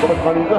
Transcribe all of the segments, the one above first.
어, 다리가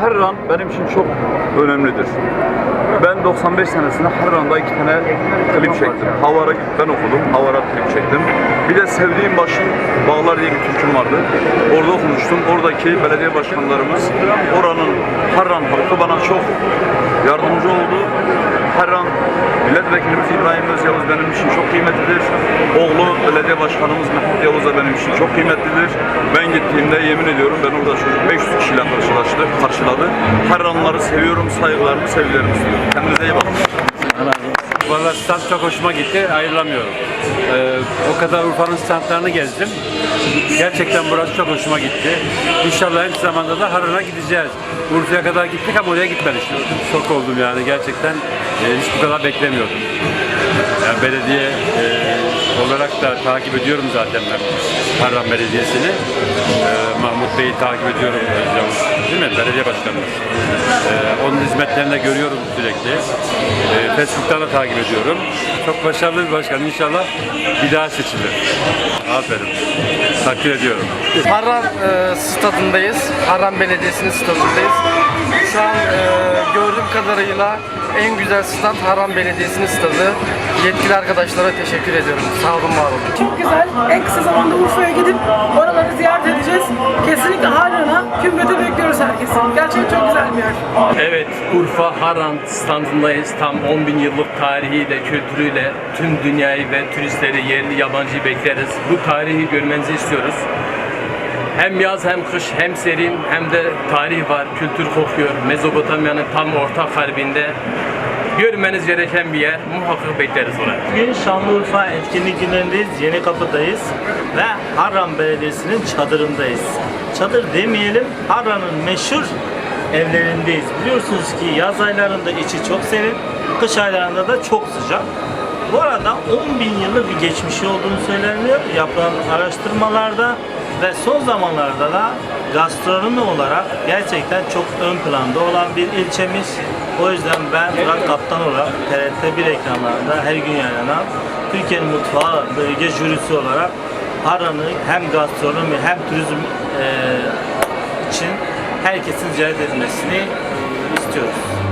Harran benim için çok önemlidir. Ben 95 senesinde Harran'da iki tane klip çektim. Havara ben okudum, Havara klip çektim. Bir de Sevdiğim Başın Bağlar diye bir türküm vardı. Orada okumuştum. Oradaki belediye başkanlarımız, oranın Harran halkı bana çok yardımcı oldu. Harran milletvekilimiz İbrahim Özyavuz benim için çok kıymetlidir. Oğlu belediye başkanımız Mehmet Yavuz da benim için çok kıymetlidir. Ben gittiğimde yemin ediyorum ben orada çocuk 500 kişiyle karşılaştı, karşıladı. Harranları seviyorum, saygılarımı, sevgilerimi sunuyorum. Kendinize iyi bakın. Valla stand çok hoşuma gitti, ayrılamıyorum. Ee, o kadar Urfa'nın standlarını gezdim. Gerçekten burası çok hoşuma gitti. İnşallah en zamanda da Harran'a gideceğiz. Urfa'ya kadar gittik ama oraya gitmedik. Şok oldum yani gerçekten. e, hiç bu kadar beklemiyordum. Yani belediye e, olarak da takip ediyorum zaten ben Harran Belediyesi'ni. E, Mahmut Bey'i takip ediyorum. Değil mi? Belediye başkanımız. Onun hizmetlerini de görüyorum sürekli. E, Facebook'tan da takip ediyorum. Çok başarılı bir başkan. İnşallah bir daha seçilir. Aferin. Takdir ediyorum. Harran e, stadındayız. Harran Belediyesi'nin stadındayız. Şu an e, gördüğüm kadarıyla en güzel stad Harran Belediyesi'nin stadı. Yetkili arkadaşlara teşekkür ediyorum. Sağ olun, var olun. Çok güzel. En kısa zamanda Urfa'ya gidip oraları ziyaret Evet, Urfa Harran standındayız. Tam 10 bin yıllık tarihiyle, kültürüyle tüm dünyayı ve turistleri, yerli yabancıyı bekleriz. Bu tarihi görmenizi istiyoruz. Hem yaz hem kış hem serin hem de tarih var, kültür kokuyor. Mezopotamya'nın tam orta kalbinde görmeniz gereken bir yer. Muhakkak bekleriz oraya. Bugün Şanlıurfa etkinlik günlerindeyiz. Yeni Kapı'dayız ve Harran Belediyesi'nin çadırındayız. Çadır demeyelim, Harran'ın meşhur evlerindeyiz. Biliyorsunuz ki yaz aylarında içi çok serin, kış aylarında da çok sıcak. Bu arada 10 bin yıllık bir geçmişi olduğunu söyleniyor yapılan araştırmalarda ve son zamanlarda da gastronomi olarak gerçekten çok ön planda olan bir ilçemiz. O yüzden ben Murat Kaptan olarak TRT 1 ekranlarında her gün yayınlanan Türkiye'nin mutfağı bölge jürisi olarak Harran'ı hem gastronomi hem turizm eee, için herkesin ziyaret eee, istiyoruz.